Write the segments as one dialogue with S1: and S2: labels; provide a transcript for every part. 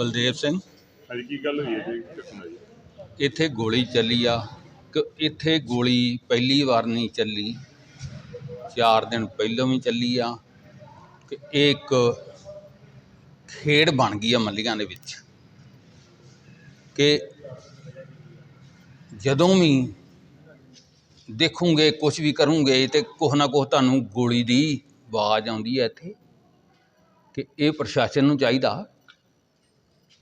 S1: ਬਲਦੇਵ ਸਿੰਘ।
S2: ਹਾਂਜੀ ਕੀ ਗੱਲ ਹੋਈ ਹੈ ਜੀ?
S1: ਇੱਥੇ ਗੋਲੀ ਚੱਲੀ ਆ। ਕਿ ਇੱਥੇ ਗੋਲੀ ਪਹਿਲੀ ਵਾਰ ਨਹੀਂ ਚੱਲੀ। ਚਾਰ ਦਿਨ ਪਹਿਲਾਂ ਵੀ ਚੱਲੀ ਆ। ਕਿ ਇਹ ਇੱਕ ਖੇਡ ਬਣ ਗਈ ਆ ਮੱਲੀਆਂ ਦੇ ਵਿੱਚ। ਕਿ ਜਦੋਂ ਵੀ ਦੇਖੋਗੇ ਕੁਝ ਵੀ ਕਰੋਗੇ ਤੇ ਕੁਛ ਨਾ ਕੁਛ ਤੁਹਾਨੂੰ ਗੋਲੀ ਦੀ ਆਵਾਜ਼ ਆਉਂਦੀ ਹੈ ਇੱਥੇ। ਕਿ ਇਹ ਪ੍ਰਸ਼ਾਸਨ ਨੂੰ ਚਾਹੀਦਾ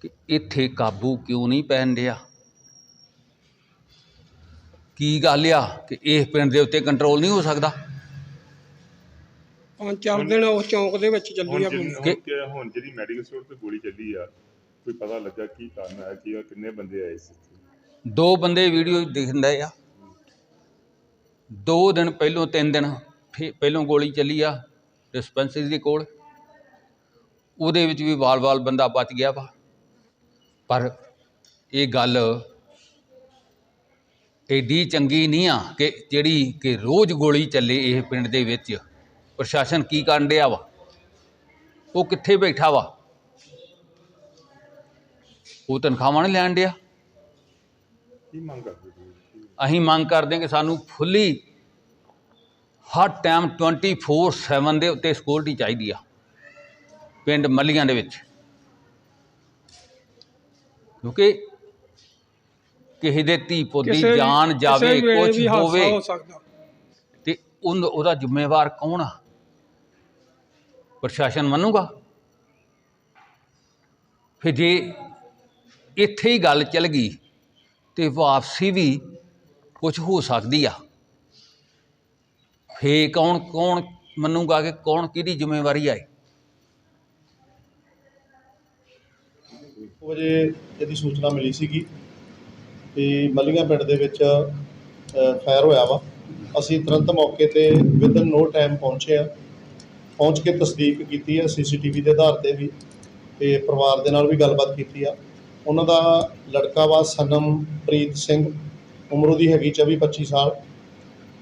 S1: ਕਿ ਇੱਥੇ ਕਾਬੂ ਕਿਉਂ ਨਹੀਂ ਪੈਣ ਡਿਆ? ਕੀ ਗੱਲ ਆ ਕਿ ਇਸ ਪਿੰਡ ਦੇ ਉੱਤੇ ਕੰਟਰੋਲ ਨਹੀਂ ਹੋ ਸਕਦਾ?
S3: ਪੰਜ ਚਾਰ ਦਿਨ ਉਸ ਚੌਂਕ ਦੇ ਵਿੱਚ ਚੱਲੀ ਆ ਗੋਲੀ।
S2: ਕਿ- ਹੁਣ ਜਿਹੜੀ ਮੈਡੀਕਲ ਸਟੋਰ ਤੇ ਗੋਲੀ ਚੱਲੀ ਆ ਕੋਈ ਪਤਾ ਲੱਗਾ ਕੀ ਕਾਰਨ ਹੈ ਕੀ ਕਿੰਨੇ ਬੰਦੇ ਆਏ ਸੀ
S1: ਦੋ ਬੰਦੇ ਵੀਡੀਓ ਦਿਖਦੇ ਆ। ਦੋ ਦਿਨ ਪਹਿਲੋਂ ਤਿੰਨ ਦਿਨ ਪਹਿਲੋਂ ਗੋਲੀ ਚੱਲੀ ਆ ਡਿਸਪੈਂਸਰੀ ਦੇ ਕੋਲ। ਉਹਦੇ ਵਿੱਚ ਵੀ ਵਾਲ-ਵਾਲ ਬੰਦਾ ਬਚ ਗਿਆ ਵਾ। ਪਰ ਇਹ ਗੱਲ ਏਡੀ ਚੰਗੀ ਨਹੀਂ ਆ ਕਿ ਜਿਹੜੀ ਕਿ ਰੋਜ਼ ਗੋਲੀ ਚੱਲੇ ਇਹ ਪਿੰਡ ਦੇ ਵਿੱਚ। ਪ੍ਰਸ਼ਾਸਨ ਕੀ ਕਰਨ ਡਿਆ ਵਾ? ਉਹ ਕਿੱਥੇ ਬੈਠਾ ਵਾ? ਉਹ ਤਨਖਾਹਾਂ ਨਹੀਂ ਲੈਣ ਡਿਆ।
S2: ਕੀ ਮੰਗ ਕਰਦੇ
S1: ਅਸੀਂ ਮੰਗ ਕਰਦੇ ਹਾਂ ਕਿ ਸਾਨੂੰ ਫੁੱਲੀ ਹਰ ਟਾਈਮ 24/7 ਦੇ ਉੱਤੇ ਸਿਕਿਉਰਿਟੀ ਚਾਹੀਦੀ ਆ। ਪਿੰਡ ਮੱਲੀਆਂ ਦੇ ਵਿੱਚ। ਕਿਉਂਕਿ ਕਿਸੇ ਦੇ ਧੀ ਪੁੱਤ ਦੀ
S3: ਕਿਸੇ ਵੀ-
S1: ਜਾਨ
S3: ਕਿਸੇ
S1: ਜਾਵੇ
S3: ਵੀ ਵੇਲੇ
S1: ਕੁਝ
S3: ਹਾਦਸਾ
S1: ਹੋਵੇ।
S3: ਹੋ ਸਕਦਾ।
S1: ਤੇ ਉਹਨ- ਉਹਦਾ ਜ਼ਿੰਮੇਵਾਰ ਕੌਣ ਆ? ਪ੍ਰਸ਼ਾਸਨ ਮੰਨੂਗਾ। ਫਿਰ ਜੇ ਇੱਥੇ ਹੀ ਗੱਲ ਚੱਲ ਗਈ ਤੇ ਵਾਪਸੀ ਵੀ ਕੁਝ ਹੋ ਸਕਦੀ ਆ। ਫੇ ਕੌਣ ਕੌਣ ਮੰਨੂਗਾ ਕਿ ਕੌਣ ਕਿਹਦੀ ਜ਼ਿੰਮੇਵਾਰੀ ਆ
S4: ਵਜੇ ਇਹਦੀ ਸੂਚਨਾ ਮਿਲੀ ਸੀਗੀ ਕਿ ਮੱਲੀਆਂ ਪਿੰਡ ਦੇ ਵਿੱਚ ਫਾਇਰ ਹੋਇਆ ਵਾ। ਅਸੀਂ ਤੁਰੰਤ ਮੌਕੇ ਤੇ ਵਿਦਨ ਨੋ ਟਾਈਮ ਪਹੁੰਚੇ ਆ। ਪਹੁੰਚ ਕੇ ਤਸਦੀਕ ਕੀਤੀ ਹੈ ਸੀਸੀਟੀਵੀ ਦੇ ਆਧਾਰ ਤੇ ਵੀ ਤੇ ਪਰਿਵਾਰ ਦੇ ਨਾਲ ਵੀ ਗੱਲਬਾਤ ਕੀਤੀ ਆ। ਉਹਨਾਂ ਦਾ ਲੜਕਾ ਵਾ ਸਨਮਪ੍ਰੀਤ ਸਿੰਘ, ਉਮਰ ਉਹਦੀ ਹੈਗੀ 24 25 ਸਾਲ।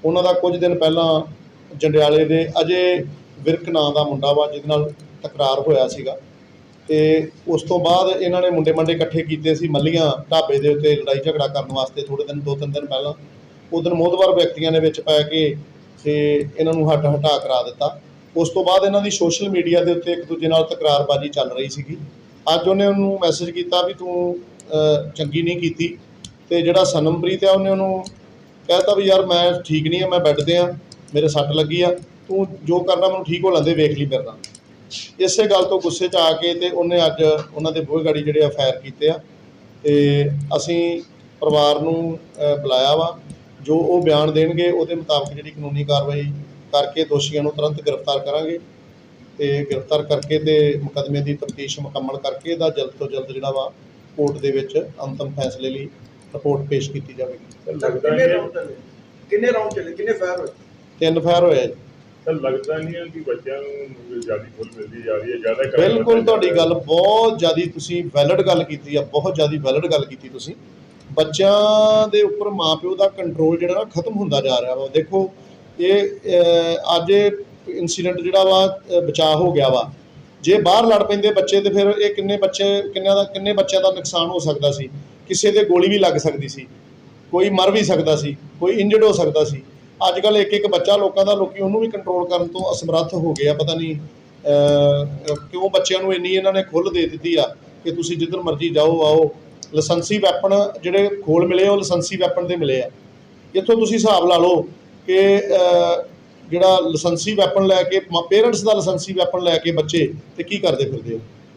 S4: ਉਹਨਾਂ ਦਾ ਕੁਝ ਦਿਨ ਪਹਿਲਾਂ ਜੰਡਿਆਲੇ ਦੇ ਅਜੇ ਵਿਰਕ ਨਾਂ ਦਾ ਮੁੰਡਾ ਵਾ, ਜਿਹਦੇ ਨਾਲ ਤਕਰਾਰ ਹੋਇਆ ਸੀਗਾ। ਤੇ ਉਸ ਤੋਂ ਬਾਅਦ ਇਹਨਾਂ ਨੇ ਮੁੰਡੇ ਮੰਡੇ ਇਕੱਠੇ ਕੀਤੇ ਸੀ ਮੱਲੀਆਂ ਢਾਬੇ ਦੇ ਉੱਤੇ ਲੜਾਈ ਝਗੜਾ ਕਰਨ ਵਾਸਤੇ ਥੋੜੇ ਦਿਨ, ਦੋ ਤਿੰਨ ਦਿਨ ਪਹਿਲਾਂ। ਉਹ ਦਿਨ ਮੋਦਵਾਰ ਵਿਅਕਤੀਆਂ ਨੇ ਵਿੱਚ ਪੈ ਕੇ ਤੇ ਇਹਨਾਂ ਨੂੰ ਹੱਟ ਹਟਾ ਕਰਾ ਦਿੱਤਾ। ਉਸ ਤੋਂ ਬਾਅਦ ਇਹਨਾਂ ਦੀ ਸੋਸ਼ਲ ਮੀਡੀਆ ਦੇ ਉੱਤੇ ਇੱਕ ਦੂਜੇ ਨਾਲ ਤਕਰਾਰਬਾਜ਼ੀ ਚੱਲ ਰਹੀ ਸੀਗੀ। ਅੱਜ ਉਹਨੇ ਉਹਨੂੰ ਮੈਸੇਜ ਕੀਤਾ ਵੀ ਤੂੰ ਚੰਗੀ ਨਹੀਂ ਕੀਤੀ ਤੇ ਜਿਹੜਾ ਸਨਮਪ੍ਰੀਤ ਆ ਉਹਨੇ ਉਹਨੂੰ ਕਹਿਤਾ ਵੀ ਯਾਰ ਮੈਂ ਠੀਕ ਨਹੀਂ ਆ, ਮੈਂ ਬੈੱਡ ਤੇ ਆ, ਮੇਰੇ ਸੱਟ ਲੱਗੀ ਆ, ਤੂੰ ਜੋ ਕਰਨਾ ਮੈਨੂੰ ਠੀਕ ਹੋ ਲੈਂਦੇ, ਵੇਖ ਲਈ ਮੇਰੇ ਇਸੇ ਗੱਲ ਤੋਂ ਗੁੱਸੇ 'ਚ ਆ ਕੇ ਤੇ ਉਹਨੇ ਅੱਜ ਉਹਨਾਂ ਦੇ ਬੂਹੇ ਗਾੜੀ ਜਿਹੜੇ ਆ ਫਾਇਰ ਕੀਤੇ ਆ। ਤੇ ਅਸੀਂ ਪਰਿਵਾਰ ਨੂੰ ਬੁਲਾਇਆ ਵਾ। ਜੋ ਉਹ ਬਿਆਨ ਦੇਣਗੇ ਉਹਦੇ ਮੁਤਾਬਕ ਜਿਹੜੀ ਕਾਨੂੰਨੀ ਕਾਰਵਾਈ ਕਰਕੇ ਦੋਸ਼ੀਆਂ ਨੂੰ ਤੁਰੰਤ ਗ੍ਰਿਫਤਾਰ ਕਰਾਂਗੇ। ਤੇ ਗ੍ਰਿਫਤਾਰ ਕਰਕੇ ਤੇ ਮੁਕੱਦਮੇ ਦੀ ਤਫਤੀਸ਼ ਮੁਕੰਮਲ ਕਰਕੇ ਇਹਦਾ ਜਲਦ ਤੋਂ ਜਲਦ ਜਿਹੜਾ ਵਾ ਕੋਰਟ ਦੇ ਵਿੱਚ ਅੰਤਮ ਫੈਸਲੇ ਲਈ ਰਿਪੋਰਟ ਪੇਸ਼ ਕੀਤੀ ਜਾਵੇਗੀ।
S5: ਕਿੰਨੇ ਰਾਉਂਡ ਚੱਲੇ? ਕਿੰਨੇ ਫਾਇਰ ਹੋਏ?
S4: ਤਿੰਨ ਫਾਇਰ ਹੋਏ ਜੀ।
S2: ਤਾਂ ਲੱਗਦਾ ਨਹੀਂ ਹੈ ਕਿ ਬੱਚਿਆਂ ਨੂੰ ਜ਼ਿਆਦਾ ਫੁੱਲ ਮਿਲਦੀ ਜਾ ਰਹੀ ਹੈ ਜ਼ਿਆਦਾ crime
S4: ਬਿਲਕੁਲ ਤੁਹਾਡੀ ਗੱਲ ਬਹੁਤ ਜ਼ਿਆਦੀ ਤੁਸੀਂ ਵੈਲਿਡ ਗੱਲ ਕੀਤੀ ਆ ਬਹੁਤ ਜ਼ਿਆਦੀ ਵੈਲਿਡ ਗੱਲ ਕੀਤੀ ਤੁਸੀਂ। ਬੱਚਿਆਂ ਦੇ ਉੱਪਰ ਮਾਪਿਓ ਦਾ ਕੰਟਰੋਲ ਜਿਹੜਾ ਨਾ ਖਤਮ ਹੁੰਦਾ ਜਾ ਰਿਹਾ ਵਾ। ਦੇਖੋ ਇਹ ਅੱਜ ਇਨਸੀਡੈਂਟ ਜਿਹੜਾ ਵਾ ਬਚਾਅ ਹੋ ਗਿਆ ਵਾ। ਜੇ ਬਾਹਰ ਲੜ ਪੈਂਦੇ ਬੱਚੇ ਤੇ ਫਿਰ ਇਹ ਕਿੰਨੇ ਬੱਚੇ ਕਿੰਨਿਆਂ ਦਾ ਕਿੰਨੇ ਬੱਚਿਆਂ ਦਾ ਨੁਕਸਾਨ ਹੋ ਸਕਦਾ ਸੀ? ਕਿਸੇ ਦੇ ਗੋਲੀ ਵੀ ਲੱਗ ਸਕਦੀ ਸੀ। ਕੋਈ ਮਰ ਵੀ ਸਕਦਾ ਸੀ ਕੋਈ ਇੰਜਰਡ ਹੋ ਸਕਦਾ ਸੀ। ਅੱਜ ਕੱਲ ਇੱਕ ਇੱਕ ਬੱਚਾ ਲੋਕਾਂ ਦਾ ਲੋਕੀ ਉਹਨੂੰ ਵੀ ਕੰਟਰੋਲ ਕਰਨ ਤੋਂ ਅਸਮਰੱਥ ਹੋ ਗਏ ਆ। ਪਤਾ ਨਹੀਂ ਅਹ, ਕਿਉਂ ਬੱਚਿਆਂ ਨੂੰ ਇੰਨੀ ਇਹਨਾਂ ਨੇ ਖੁੱਲ੍ਹ ਦੇ ਦਿੱਤੀ ਆ ਕਿ ਤੁਸੀਂ ਜਿੱਧਰ ਮਰਜ਼ੀ ਜਾਓ ਆਓ। ਲਾਇਸੈਂਸੀ ਵੈਪਨ ਜਿਹੜੇ ਖੋਲ ਮਿਲੇ ਉਹ ਲਾਇਸੈਂਸੀ ਵੈਪਨ ਦੇ ਮਿਲੇ ਆ। ਇੱਥੋਂ ਤੁਸੀਂ ਹਿਸਾਬ ਲਾ ਲਓ ਕਿ ਜਿਹੜਾ ਲਾਇਸੈਂਸੀ ਵੈਪਨ ਲੈ ਕੇ ਪੇਰੈਂਟਸ ਦਾ ਲਾਇਸੈਂਸੀ ਵੈਪਨ ਲੈ ਕੇ ਬੱਚੇ ਤੇ ਕੀ ਕਰਦੇ ਫਿਰਦੇ ਹੋ